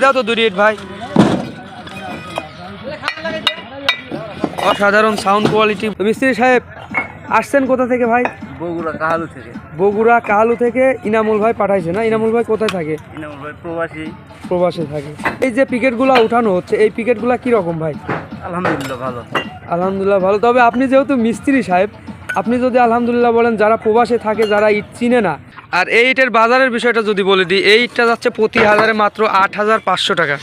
দাও তো ভাই। অসাধারণ সাউন্ড কোয়ালিটি মিস্ত্রি সাহেব আসছেন কোথা থেকে ভাই? বগুড়া কাহালু থেকে। বগুড়া কাহালু থেকে ইনামুল ভাই পাঠাইছে না? ইনামুল ভাই কোথায় থাকে? ইনামুল ভাই প্রবাসী। প্রবাসে থাকে। এই যে পিকেটগুলো উঠানো হচ্ছে এই পিকেটগুলো কি রকম ভাই? আলহামদুলিল্লাহ ভালো। আলহামদুলিল্লাহ ভালো। তবে আপনি যেহেতু মিস্ত্রি সাহেব আপনি যদি আলহামদুলিল্লাহ বলেন যারা প্রবাসে থাকে, যারা ইট চিনে না, আর এই ইটের বাজারের বিষয়টা যদি বলে দিই, এই ইটটা যাচ্ছে প্রতি হাজারে মাত্র আট হাজার পাঁচশো টাকা।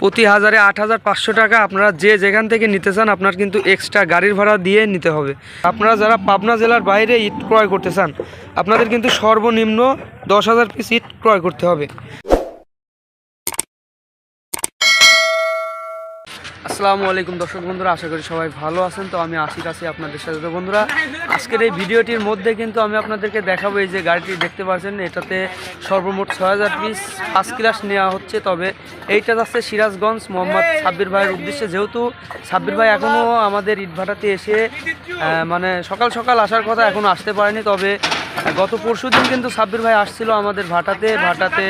প্রতি হাজারে আট হাজার পাঁচশো টাকা আপনারা যে যেখান থেকে নিতে চান, আপনার কিন্তু এক্সট্রা গাড়ির ভাড়া দিয়ে নিতে হবে। আপনারা যারা পাবনা জেলার বাইরে ইট ক্রয় করতে চান, আপনাদের কিন্তু সর্বনিম্ন দশ হাজার পিস ইট ক্রয় করতে হবে। আসসালামু আলাইকুম দর্শক বন্ধুরা, আশা করি সবাই ভালো আছেন। তো আমি আশিক আছি আপনাদের সাথে। তো বন্ধুরা, আজকের এই ভিডিওটির মধ্যে কিন্তু আমি আপনাদেরকে দেখাবো এই যে গাড়িটি দেখতে পাচ্ছেন, এটাতে সর্বমোট ছয় হাজার পিস ফার্স্ট ক্লাস নেওয়া হচ্ছে। তবে এইটা যাচ্ছে সিরাজগঞ্জ মোহাম্মদ সাব্বির ভাইয়ের উদ্দেশ্যে। যেহেতু সাব্বির ভাই এখনও আমাদের ইটভাটাতে এসে মানে সকাল সকাল আসার কথা এখনও আসতে পারেনি। তবে গত পরশু দিন কিন্তু সাব্বির ভাই আসছিল আমাদের ভাটাতে। ভাটাতে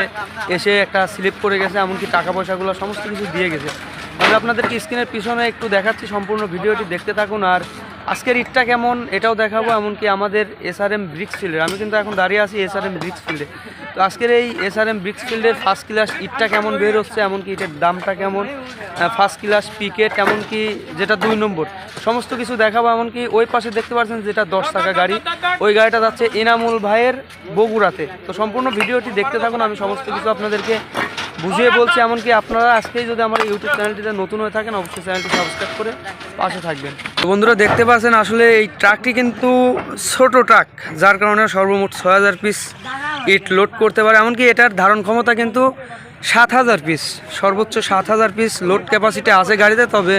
এসে একটা স্লিপ করে গেছে, এমনকি টাকা পয়সাগুলো সমস্ত কিছু দিয়ে গেছে। আমি আপনাদেরকে স্ক্রিনের পিছনে একটু দেখাচ্ছি সম্পূর্ণ ভিডিওটি, দেখতে থাকুন। আর আজকের ইটটা কেমন এটাও দেখাবো, এমনকি আমাদের এসআরএম ব্রিক্স ফিল্ডে আমি কিন্তু এখন দাঁড়িয়ে আছি এসআরএম ব্রিক্স ফিল্ডে তো আজকের এই এস এসআরএম ব্রিক্স ফিল্ডের ফার্স্ট ক্লাস ইটটা কেমন বের হচ্ছে, এমনকি ইটের দামটা কেমন ফার্স্ট ক্লাস পিকেট এমনকি যেটা দুই নম্বর। সমস্ত কিছু দেখাবো, এমনকি ওই পাশে দেখতে পাচ্ছেন যেটা দশ টাকা গাড়ি, ওই গাড়িটা যাচ্ছে এনামুল ভাইয়ের বগুড়াতে। তো সম্পূর্ণ ভিডিওটি দেখতে থাকুন, আমি সমস্ত কিছু আপনাদেরকে বুঝিয়ে বলছি এমনকি আপনারা আজকেই যদি আমার ইউটিউব চ্যানেলটিতে নতুন হয়ে থাকেন অবশ্যই চ্যানেলটি সাবস্ক্রাইব করে পাশে থাকবেন। তো বন্ধুরা দেখতে পাচ্ছেন আসলে এই ট্রাকটি কিন্তু ছোট ট্রাক যার কারণে সর্বমোট ছয় হাজার পিস ইট লোড করতে পারে। এমনকি এটার ধারণ ক্ষমতা কিন্তু সাত হাজার পিস সর্বোচ্চ সাত হাজার পিস লোড ক্যাপাসিটি আছে গাড়িতে। তবে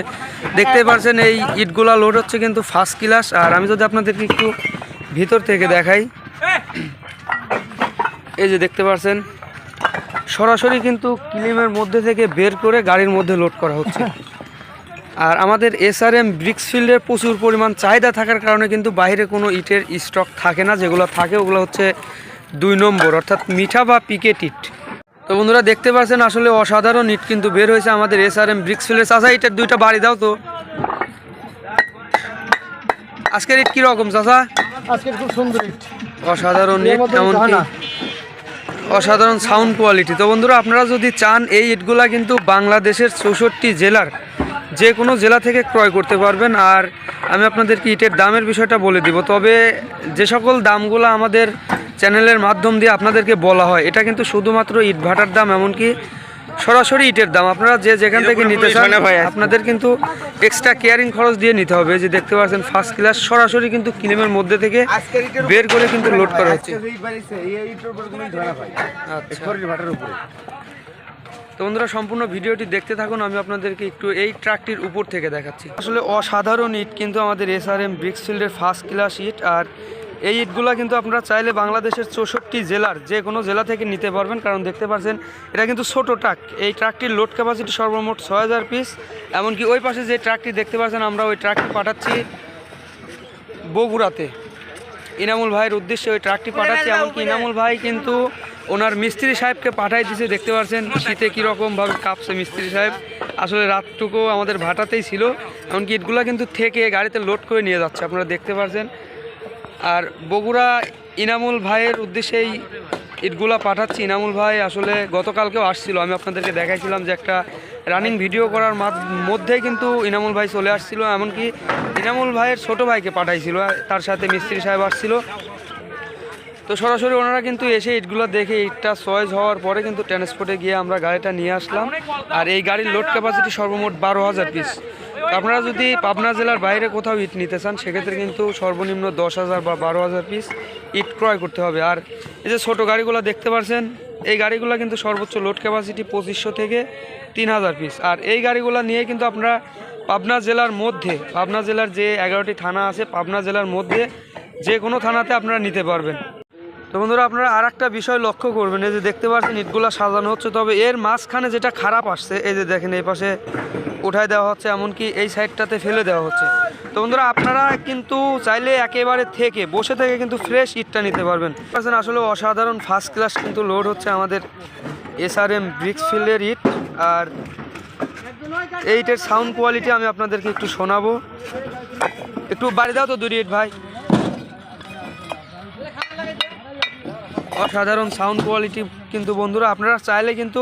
দেখতে পাচ্ছেন এই ইটগুলা লোড হচ্ছে কিন্তু ফার্স্ট ক্লাস আর আমি যদি আপনাদেরকে একটু ভিতর থেকে দেখাই এই যে দেখতে পাচ্ছেন সরাসরি কিন্তু ক্লিমের মধ্যে থেকে বের করে গাড়ির মধ্যে লোড করা হচ্ছে। আর আমাদের এসআরএম ব্রিক্স ফিল্ডের প্রচুর পরিমাণ চাহিদা থাকার কারণে কিন্তু বাইরে কোনো ইটের স্টক থাকে না যেগুলো থাকে ওগুলো হচ্ছে দুই নম্বর অর্থাৎ মিঠা বা পিকেট ইট। তো বন্ধুরা দেখতে পাচ্ছেন আসলে অসাধারণ ইট কিন্তু বের হয়েছে আমাদের এসআরএম ব্রিক্স ফিল্ডের চাষা ইটের দুইটা বাড়ি দাও তো। আজকের ইট কীরকম চাষা আজকে খুব সুন্দর ইট। অসাধারণ ইট মধ্যে এমনকি হয় না। অসাধারণ সাউন্ড কোয়ালিটি। তো বন্ধুরা, আপনারা যদি চান, এই ইটগুলা কিন্তু বাংলাদেশের চৌষট্টি জেলার যে কোনো জেলা থেকে ক্রয় করতে পারবেন। আর আমি আপনাদেরকে ইটের দামের বিষয়টা বলে দিব। তবে যে সকল দামগুলো আমাদের চ্যানেলের মাধ্যম দিয়ে আপনাদেরকে বলা হয়, এটা কিন্তু শুধুমাত্র ইট ভাটার দাম, এমনকি সরাসরি ইটের দাম। আপনারা যে যেখান থেকে নিতে চান আপনাদের কিন্তু এক্সট্রা কেয়ারিং খরচ দিয়ে নিতে হবে। যে দেখতে পাচ্ছেন ফার্স্ট ক্লাস সরাসরি কিন্তু কিলিমের মধ্যে থেকে বের করে কিন্তু লোড করা হচ্ছে। আচ্ছা। তো বন্ধুরা সম্পূর্ণ ভিডিওটি দেখতে থাকুন আমি আপনাদেরকে একটু এই ট্রাকটির উপর থেকে দেখাচ্ছি। আসলে অসাধারণ ইট কিন্তু আমাদের এসআরএম ব্রিক্সফিল্ডের ফার্স্ট ক্লাস ইট আর এই ইটগুলা কিন্তু আপনারা চাইলে বাংলাদেশের চৌষট্টি জেলার যে কোনো জেলা থেকে নিতে পারবেন কারণ দেখতে পাচ্ছেন এটা কিন্তু ছোট ট্রাক। এই ট্রাকটির লোড ক্যাপাসিটি সর্বমোট ছয় হাজার পিস এমনকি ওই পাশে যে ট্রাকটি দেখতে পাচ্ছেন আমরা ওই ট্রাকটি পাঠাচ্ছি বগুড়াতে। ইনামুল ভাইয়ের উদ্দেশ্যে ওই ট্রাকটি পাঠাচ্ছি এমনকি ইনামুল ভাই কিন্তু ওনার মিস্ত্রি সাহেবকে পাঠাই দিয়েছে দেখতে পাচ্ছেন শীতে কীরকমভাবে কাঁপছে মিস্ত্রি সাহেব। আসলে রাতটুকু আমাদের ভাটাতেই ছিল এমনকি ইটগুলো কিন্তু থেকে গাড়িতে লোড করে নিয়ে যাচ্ছে আপনারা দেখতে পাচ্ছেন। আর বগুড়া ইনামুল ভাইয়ের উদ্দেশ্যেই ইটগুলা পাঠাচ্ছি। ইনামুল ভাই আসলে গতকালকেও আসছিল। আমি আপনাদেরকে দেখাইছিলাম যে একটা রানিং ভিডিও করার মাধ- মধ্যেই কিন্তু ইনামুল ভাই চলে আসছিল। এমনকি ইনামুল ভাইয়ের ছোট ভাইকে পাঠাইছিল। তার সাথে মিস্ত্রি সাহেব আসছিল। তো সরাসরি ওনারা কিন্তু এসে ইটগুলো দেখে ইটটা চয়েস হওয়ার পরে কিন্তু ট্রান্সপোর্টে গিয়ে আমরা গাড়িটা নিয়ে আসলাম। আর এই গাড়ির লোড ক্যাপাসিটি সর্বমোট বারো হাজার পিস আপনারা যদি পাবনা জেলার বাইরে কোথাও ইট নিতে চান সেক্ষেত্রে কিন্তু সর্বনিম্ন দশ হাজার বা বারো হাজার পিস ইট ক্রয় করতে হবে। আর এই যে ছোটো গাড়িগুলো দেখতে পাচ্ছেন এই গাড়িগুলো কিন্তু সর্বোচ্চ লোড ক্যাপাসিটি পঁচিশশো থেকে তিন হাজার পিস আর এই গাড়িগুলো নিয়ে কিন্তু আপনারা পাবনা জেলার মধ্যে পাবনা জেলার যে এগারোটি থানা আছে পাবনা জেলার মধ্যে যে কোনো থানাতে আপনারা নিতে পারবেন। তো বন্ধুরা আপনারা আর একটা বিষয় লক্ষ্য করবেন, এই যে দেখতে পাচ্ছেন ইটগুলো সাজানো হচ্ছে, তবে এর মাঝখানে যেটা খারাপ আসছে, এই যে দেখেন এই পাশে উঠায় দেওয়া হচ্ছে, এমনকি এই সাইডটাতে ফেলে দেওয়া হচ্ছে। তো বন্ধুরা আপনারা কিন্তু চাইলে একেবারে থেকে, বসে থেকে কিন্তু ফ্রেশ ইটটা নিতে পারবেন। আসলে অসাধারণ ফার্স্ট ক্লাস কিন্তু লোড হচ্ছে আমাদের এস এসআরএম ব্রিক্স ফিল্ডের ইট, আর এইটের সাউন্ড কোয়ালিটি আমি আপনাদেরকে একটু শোনাবো। একটু বাড়ি দাও তো দুই ইট ভাই। অসাধারণ সাউন্ড কোয়ালিটি কিন্তু বন্ধুরা, আপনারা চাইলে কিন্তু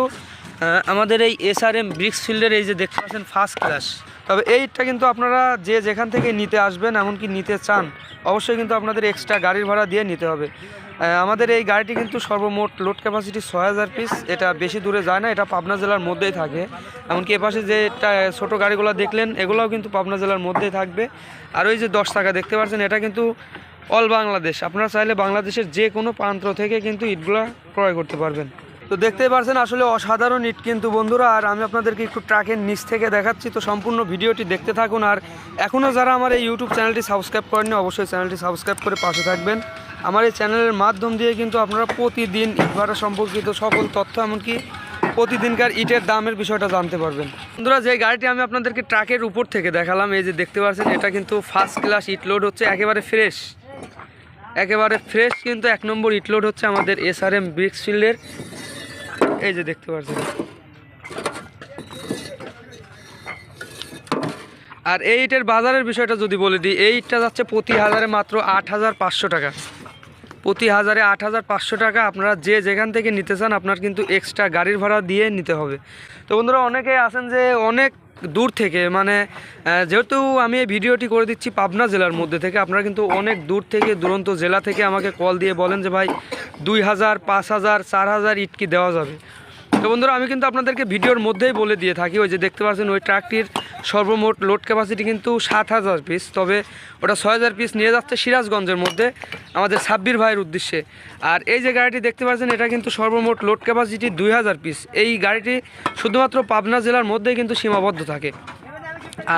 আমাদের এই এসআরএম ব্রিক্স ফিল্ডের এই যে দেখতে পাচ্ছেন ফার্স্ট ক্লাস তবে এইটা কিন্তু আপনারা যে যেখান থেকে নিতে আসবেন, এমনকি নিতে চান, অবশ্যই কিন্তু আপনাদের এক্সট্রা গাড়ির ভাড়া দিয়ে নিতে হবে। আমাদের এই গাড়িটি কিন্তু সর্বমোট লোড ক্যাপাসিটি ছয় হাজার পিস এটা বেশি দূরে যায় না, এটা পাবনা জেলার মধ্যেই থাকে। এমনকি এপাশে যে এটা ছোটো গাড়িগুলো দেখলেন, এগুলোও কিন্তু পাবনা জেলার মধ্যেই থাকবে। আর ওই যে দশ টাকা দেখতে পাচ্ছেন, এটা কিন্তু অল বাংলাদেশ। আপনারা চাইলে বাংলাদেশের যে কোনো প্রান্ত থেকে কিন্তু ইটগুলা ক্রয় করতে পারবেন। তো দেখতেই পারছেন, আসলে অসাধারণ ইট কিন্তু বন্ধুরা। আর আমি আপনাদেরকে একটু ট্রাকের নিচ থেকে দেখাচ্ছি। তো সম্পূর্ণ ভিডিওটি দেখতে থাকুন। আর এখনও যারা আমার এই ইউটিউব চ্যানেলটি সাবস্ক্রাইব করেননি, অবশ্যই চ্যানেলটি সাবস্ক্রাইব করে পাশে থাকবেন। আমার এই চ্যানেলের মাধ্যম দিয়ে কিন্তু আপনারা প্রতিদিন ইট ভাড়া সম্পর্কিত সকল তথ্য, এমনকি প্রতিদিনকার ইটের দামের বিষয়টা জানতে পারবেন। বন্ধুরা, যে গাড়িটি আমি আপনাদেরকে ট্রাকের উপর থেকে দেখালাম, এই যে দেখতে পাচ্ছেন, এটা কিন্তু ফার্স্ট ক্লাস ইট লোড হচ্ছে, একেবারে ফ্রেশ একেবারে ফ্রেশ কিন্তু এক নম্বর ইট লোড হচ্ছে আমাদের এস এসআরএম ব্রিক্স ফিল্ডের এই যে দেখতে পাচ্ছেন। আর এই ইটের বাজারের বিষয়টা যদি বলে দিই, এই ইটটা যাচ্ছে প্রতি হাজারে মাত্র আট হাজার পাঁচশো টাকা। প্রতি হাজারে আট হাজার পাঁচশো টাকা আপনারা যে যেখান থেকে নিতে চান, আপনার কিন্তু এক্সট্রা গাড়ির ভাড়া দিয়ে নিতে হবে। তো বন্ধুরা অনেকে আছেন যে অনেক দূর থেকে মানে যেহেতু আমি এই ভিডিওটি করে দিচ্ছি পাবনা জেলার মধ্যে থেকে, আপনারা কিন্তু অনেক দূর থেকে, দুরন্ত জেলা থেকে আমাকে কল দিয়ে বলেন যে, ভাই, দুই হাজার, পাঁচ হাজার, চার হাজার ইটকি দেওয়া যাবে? তো বন্ধুরা, আমি কিন্তু আপনাদেরকে ভিডিওর মধ্যেই বলে দিয়ে থাকি, ওই যে দেখতে পাচ্ছেন ওই ট্রাকটির সর্বমোট লোড ক্যাপাসিটি কিন্তু সাত হাজার পিস তবে ওটা ছয় হাজার পিস নিয়ে যাচ্ছে সিরাজগঞ্জের মধ্যে, আমাদের সাব্বির ভাইয়ের উদ্দেশ্যে। আর এই যে গাড়িটি দেখতে পাচ্ছেন, এটা কিন্তু সর্বমোট লোড ক্যাপাসিটি দুই হাজার পিস এই গাড়িটি শুধুমাত্র পাবনা জেলার মধ্যেই কিন্তু সীমাবদ্ধ থাকে।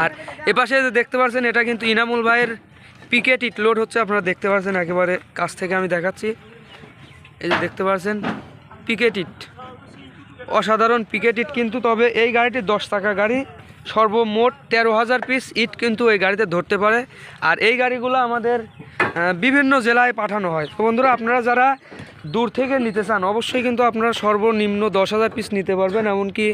আর এপাশে যে দেখতে পাচ্ছেন, এটা কিন্তু ইনামুল ভাইয়ের পিকেট ইট লোড হচ্ছে, আপনারা দেখতে পাচ্ছেন, একেবারে কাছ থেকে আমি দেখাচ্ছি। এই যে দেখতে পাচ্ছেন পিকেট ইট অসাধারণ পিকেট ইট কিন্তু, তবে এই গাড়িটি দশ টাকা গাড়ি সর্বমোট তেরো হাজার পিস ইট কিন্তু এই গাড়িতে ধরতে পারে। আর এই গাড়িগুলো আমাদের বিভিন্ন জেলায় পাঠানো হয়। তো বন্ধুরা, আপনারা যারা দূর থেকে নিতে চান, অবশ্যই কিন্তু আপনারা সর্বনিম্ন দশ হাজার পিস নিতে পারবেন। এমনকি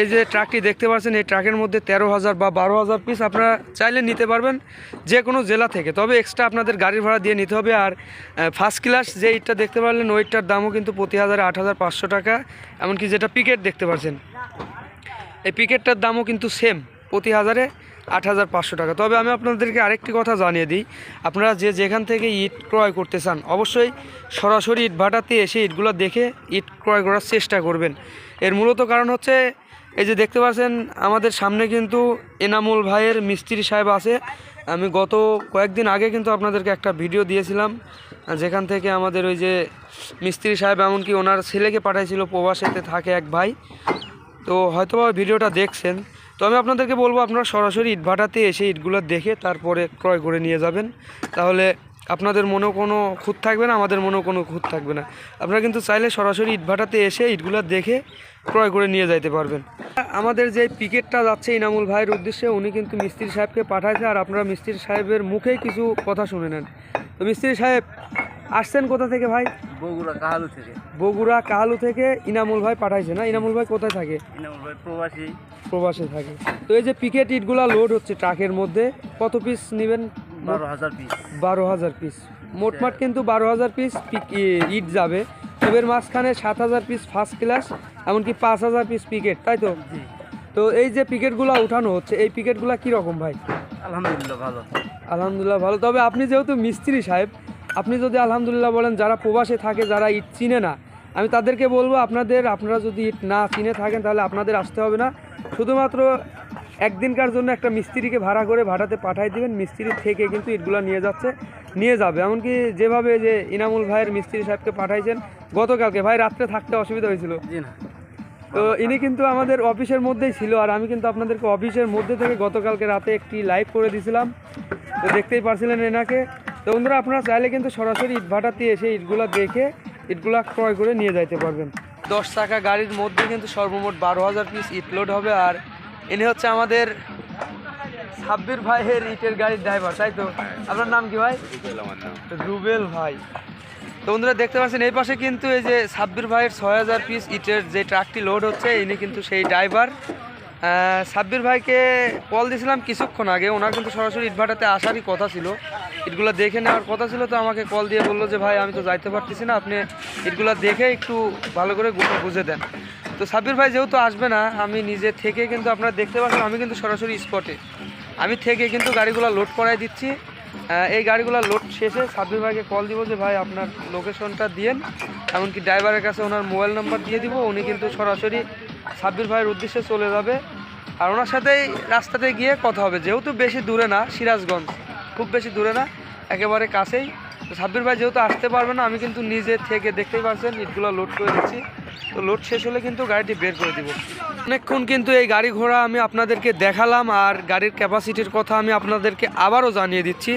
এই যে ট্রাকটি দেখতে পাচ্ছেন, এই ট্রাকের মধ্যে তেরো হাজার বা বারো হাজার পিস আপনারা চাইলে নিতে পারবেন যে কোনো জেলা থেকে। তবে এক্সট্রা আপনাদের গাড়ির ভাড়া দিয়ে নিতে হবে। আর ফার্স্ট ক্লাস যে ইটটা দেখতে পারলেন ওইটার দামও কিন্তু প্রতি হাজারে আট হাজার পাঁচশো টাকা। এমনকি যেটা পিকেট দেখতে পাচ্ছেন। এই পিকেটটার দামও কিন্তু সেম প্রতি হাজারে আট হাজার পাঁচশো টাকা। তবে আমি আপনাদেরকে আরেকটি কথা জানিয়ে দিই, আপনারা যে যেখান থেকে ইট ক্রয় করতে চান, অবশ্যই সরাসরি ইট ভাটাতে এসে ইটগুলো দেখে ইট ক্রয় করার চেষ্টা করবেন। এর মূলত কারণ হচ্ছে, এই যে দেখতে পাচ্ছেন, আমাদের সামনে কিন্তু এনামুল ভাইয়ের মিস্ত্রি সাহেব আছে। আমি গত কয়েকদিন আগে কিন্তু আপনাদেরকে একটা ভিডিও দিয়েছিলাম, যেখান থেকে আমাদের ওই যে মিস্ত্রি সাহেব, এমনকি ওনার ছেলেকে পাঠাইছিল, প্রবাসেতে থাকে এক ভাই। তো হয়তো ভিডিওটা দেখছেন। তো আমি আপনাদেরকে বলব, আপনারা সরাসরি ইটভাটাতে এসে ইটগুলো দেখে তারপরে ক্রয় করে নিয়ে যাবেন। তাহলে আপনাদের মনেও কোনো খুঁত থাকবে না, আমাদের মনেও কোনো খুঁত থাকবে না। আপনারা কিন্তু চাইলে সরাসরি ইটভাটাতে এসে ইটগুলো দেখে ক্রয় করে নিয়ে যাইতে পারবেন। আমাদের যে পিকেটটা যাচ্ছে ইনামুল ভাইয়ের উদ্দেশ্যে, উনি কিন্তু মিস্ত্রি সাহেবকে পাঠাইছে, আর আপনারা মিস্ত্রি সাহেবের মুখেই কিছু কথা শুনে নেন। তো মিস্ত্রি সাহেব আসছেন কোথা থেকে ভাই? বগুড়া কাহালু থেকে। বগুড়া কাহালু থেকে ইনামুল ভাই পাঠাইছে না? ইনামুল ভাই কোথায় থাকে? ইনামুল ভাই প্রবাসী। প্রবাসে থাকে। তো এই যে পিকেট ইটগুলা লোড হচ্ছে ট্রাকের মধ্যে কত পিস নেবেন? বারো হাজার পিস বারো হাজার পিস মোটমাট কিন্তু বারো হাজার পিস ইট যাবে। এর মাঝখানে সাত হাজার পিস ফার্স্ট ক্লাস এমনকি পাঁচ হাজার পিস পিকেট তাই তো? তো এই যে পিকেটগুলো উঠানো হচ্ছে এই পিকেটগুলো কীরকম ভাই? আলহামদুলিল্লাহ ভালো। আলহামদুলিল্লাহ ভালো। তবে আপনি যেহেতু মিস্ত্রি সাহেব আপনি যদি আলহামদুলিল্লাহ বলেন যারা প্রবাসে থাকে যারা ইট চিনে না আমি তাদেরকে বলব আপনাদের আপনারা যদি ইট না চিনে থাকেন তাহলে আপনাদের আসতে হবে না। শুধুমাত্র একদিনকার জন্য একটা মিস্ত্রিকে ভাড়া করে ভাড়াতে পাঠাই দিবেন। মিস্ত্রি থেকে কিন্তু ইটগুলো নিয়ে যাচ্ছে নিয়ে যাবে। এমনকি যেভাবে যে ইনামুল ভাইয়ের মিস্ত্রি সাহেবকে পাঠাইছেন গতকালকে ভাই রাত্রে থাকতে অসুবিধা হয়েছিল। তো ইনি কিন্তু আমাদের অফিসের মধ্যেই ছিল আর আমি কিন্তু আপনাদেরকে অফিসের মধ্যে থেকে গতকালকে রাতে একটি লাইভ করে দিয়েছিলাম তো দেখতেই পারছিলেন এনাকে। তো বন্ধুরা, আপনারা চাইলে কিন্তু সরাসরি ইট ভাটাতে এসে ইটগুলা দেখে ইটগুলা ক্রয় করে নিয়ে যাইতে পারবেন। দশ টাকা গাড়ির মধ্যে কিন্তু সর্বমোট বারো হাজার পিস ইট লোড হবে আর ইনি হচ্ছে আমাদের সাব্বির ভাইয়ের ইটের গাড়ির ড্রাইভার তাই তো? আপনার নাম কি ভাই? রুবেল ভাই। তো বন্ধুরা, দেখতে পাচ্ছেন, এই পাশে কিন্তু এই যে সাব্বির ভাইয়ের ছয় হাজার পিস ইটের যে ট্রাকটি লোড হচ্ছে, ইনি কিন্তু সেই ড্রাইভার সাব্বির ভাইকে কল দিয়েছিলাম কিছুক্ষণ আগে। ওনার কিন্তু সরাসরি ইটভাটাতে আসারই কথা ছিল। ইটগুলো দেখে নেওয়ার কথা ছিল, তো আমাকে কল দিয়ে বলল যে, ভাই, আমি তো যাইতে পারতেছি না। আপনি ইটগুলো দেখে একটু ভালো করে বুঝে দেন। তো সাব্বির ভাই যেহেতু আসবে না, আমি নিজে থেকে কিন্তু আপনারা দেখতে পাচ্ছেন, আমি কিন্তু সরাসরি স্পটে। আমি থেকে কিন্তু গাড়িগুলো লোড করাই দিচ্ছি। এই গাড়িগুলো লোড শেষে সাব্বির ভাইকে কল দিব যে, ভাই, আপনার লোকেশনটা দিয়েন। এমনকি ড্রাইভারের কাছে ওনার মোবাইল নাম্বার দিয়ে দিব। উনি কিন্তু সরাসরি সাব্বির ভাইয়ের উদ্দেশ্যে চলে যাবে। আর ওনার সাথেই রাস্তাতে গিয়ে কথা হবে। যেহেতু বেশি দূরে না, সিরাজগঞ্জ, খুব বেশি দূরে না, একেবারে কাছেই। সাব্বির ভাই যেহেতু আসতে পারবে না, আমি কিন্তু নিজে থেকে দেখতেই পারছেন ইটগুলো লোড করে দিচ্ছি। তো লোড শেষ হলে কিন্তু গাড়িটি বের করে দিব। অনেকক্ষণ কিন্তু এই গাড়ি ঘোড়া আমি আপনাদেরকে দেখালাম আর গাড়ির ক্যাপাসিটির কথা আমি আপনাদেরকে আবারও জানিয়ে দিচ্ছি।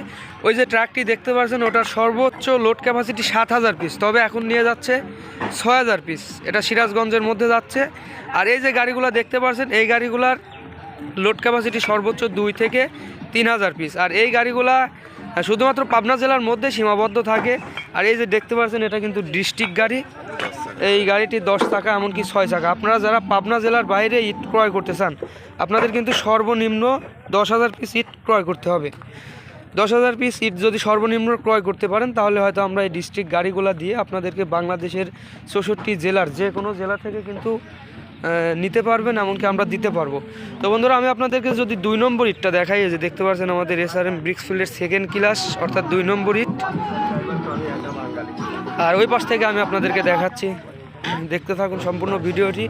ওই যে ট্রাকটি দেখতে পাচ্ছেন, ওটার সর্বোচ্চ লোড ক্যাপাসিটি সাত হাজার পিস তবে এখন নিয়ে যাচ্ছে ছয় হাজার পিস এটা সিরাজগঞ্জের মধ্যে যাচ্ছে। আর এই যে গাড়িগুলো দেখতে পাচ্ছেন, এই গাড়িগুলার লোড ক্যাপাসিটি সর্বোচ্চ দুই থেকে তিন হাজার পিস আর এই গাড়িগুলা শুধুমাত্র পাবনা জেলার মধ্যে সীমাবদ্ধ থাকে। আর এই যে দেখতে পাচ্ছেন, এটা কিন্তু ডিস্ট্রিক্ট গাড়ি। এই গাড়িটি দশ টাকা এমনকি ছয় টাকা আপনারা যারা পাবনা জেলার বাইরে ইট ক্রয় করতে চান, আপনাদের কিন্তু সর্বনিম্ন দশ হাজার পিস ইট ক্রয় করতে হবে। দশ হাজার পিস ইট যদি সর্বনিম্ন ক্রয় করতে পারেন, তাহলে হয়তো আমরা এই ডিস্ট্রিক্ট গাড়িগুলো দিয়ে আপনাদেরকে বাংলাদেশের চৌষট্টি জেলার যে কোনো জেলা থেকে কিন্তু নিতে পারবেন, এমনকি আমরা দিতে পারব। তো বন্ধুরা, আমি আপনাদেরকে যদি দুই নম্বর ইটটা দেখাই যে দেখতে পাচ্ছেন আমাদের এস আর এম ব্রিক্সফিল্ডের সেকেন্ড ক্লাস অর্থাৎ দুই নম্বর ইট। আর ওই পাশ থেকে আমি আপনাদেরকে দেখাচ্ছি। দেখতে থাকুন সম্পূর্ণ ভিডিওটি।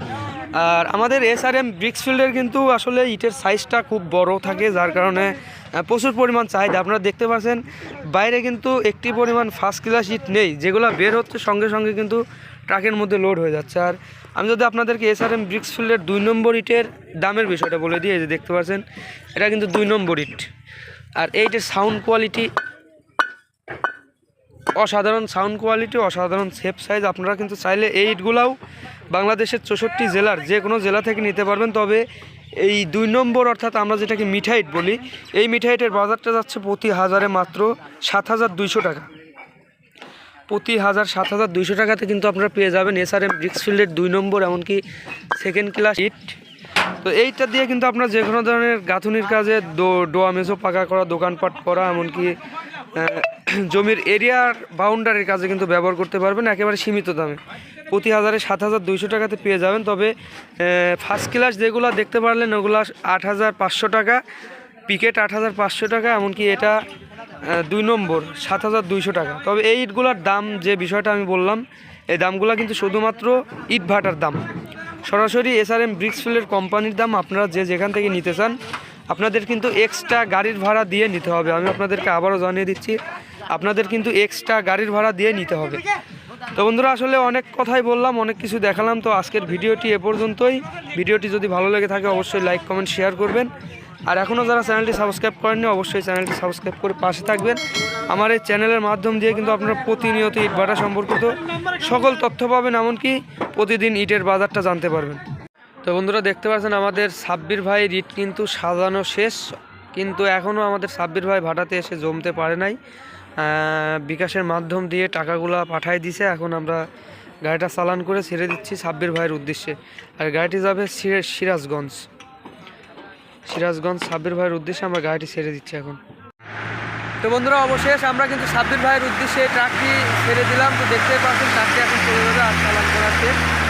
আর আমাদের এস আর এম ব্রিক্সফিল্ডের কিন্তু আসলে ইটের সাইজটা খুব বড় থাকে, যার কারণে প্রচুর পরিমাণ চাহিদা। আপনারা দেখতে পাচ্ছেন, বাইরে কিন্তু একটি পরিমাণ ফার্স্ট ক্লাস ইট নেই, যেগুলো বের হচ্ছে সঙ্গে সঙ্গে কিন্তু ট্রাকের মধ্যে লোড হয়ে যাচ্ছে। আর আমি যদি আপনাদেরকে এস আর এম ব্রিক্সফিল্ডের দুই নম্বর ইটের দামের বিষয়টা বলে দিই যে দেখতে পাচ্ছেন, এটা কিন্তু দুই নম্বর ইট। আর এইটের সাউন্ড কোয়ালিটি অসাধারণ সাউন্ড কোয়ালিটি অসাধারণ সেফ সাইজ আপনারা কিন্তু চাইলে এই ইটগুলাও বাংলাদেশের চৌষট্টি জেলার যে কোনো জেলা থেকে নিতে পারবেন। তবে এই দুই নম্বর অর্থাৎ আমরা যেটাকে মিঠাইট বলি, এই মিঠাইটের বাজারটা যাচ্ছে প্রতি হাজারে মাত্র সাত হাজার দুইশো টাকা। প্রতি হাজার সাত হাজার দুইশো টাকাতে কিন্তু আপনারা পেয়ে যাবেন এস আর এম ব্রিক্সফিল্ডের দুই নম্বর, এমনকি সেকেন্ড ক্লাস ইট। তো এইটা দিয়ে কিন্তু আপনার যে কোনো ধরনের গাঁথুনির কাজে ডোয়া মেজো পাকা করা, দোকানপাট করা, এমনকি জমির এরিয়ার বাউন্ডারির কাজে কিন্তু ব্যবহার করতে পারবেন, একেবারে সীমিত দামে। প্রতি হাজারে সাত হাজার দুইশো টাকাতে পেয়ে যাবেন, তবে ফার্স্ট ক্লাস যেগুলো দেখতে পারলেন, ওগুলো আট হাজার পাঁচশো টাকা পিকেট আট হাজার পাঁচশো টাকা, এমনকি এটা দুই নম্বর, সাত হাজার দুইশো টাকা। তবে এই ইটগুলোর দাম যে বিষয়টা আমি বললাম, এই দামগুলো কিন্তু শুধুমাত্র ইট ভাটার দাম। সরাসরি এস আর এম ব্রিক্সফিল্ডের কোম্পানির দাম আপনারা যে যেখান থেকে নিতে চান আপনাদের কিন্তু এক্সট্রা গাড়ির ভাড়া দিয়ে নিতে হবে। আমি আপনাদেরকে আবারও জানিয়ে দিচ্ছি, আপনাদের কিন্তু এক্সট্রা গাড়ির ভাড়া দিয়ে নিতে হবে। তো বন্ধুরা, আসলে অনেক কথাই বললাম, অনেক কিছু দেখালাম, তো আজকের ভিডিওটি এ পর্যন্তই। ভিডিওটি যদি ভালো লেগে থাকে, অবশ্যই লাইক কমেন্ট শেয়ার করবেন। আর এখনও যারা চ্যানেলটি সাবস্ক্রাইব করেননি, অবশ্যই চ্যানেলটি সাবস্ক্রাইব করে পাশে থাকবেন। আমার এই চ্যানেলের মাধ্যম দিয়ে কিন্তু আপনারা প্রতিনিয়ত ইট ভাটা সম্পর্কিত সকল তথ্য পাবেন, এমনকি প্রতিদিন ইটের বাজারটা জানতে পারবেন। তো বন্ধুরা দেখতে পাচ্ছেন আমাদের সাব্বির ভাই রিট কিন্তু সাজানো শেষ, কিন্তু এখনও আমাদের সাব্বির ভাই ভাটাতে এসে জমতে পারে নাই। বিকাশের মাধ্যম দিয়ে টাকাগুলা পাঠাই দিছে, এখন আমরা গাড়িটা চালান করে ছেড়ে দিচ্ছি সাব্বির ভাইয়ের উদ্দেশ্যে। আর গাড়িটি যাবে সিরা- সিরাজগঞ্জ। সিরাজগঞ্জ সাব্বির ভাইয়ের উদ্দেশ্যে আমরা গাড়িটি ছেড়ে দিচ্ছি এখন। তো বন্ধুরা, অবশেষ আমরা কিন্তু সাব্বির ভাইয়ের উদ্দেশ্যে ট্রাকটি ছেড়ে দিলাম। তো দেখতেই পাচ্ছেন, ট্রাকটি এখন চলে যাবে আর চালান করার।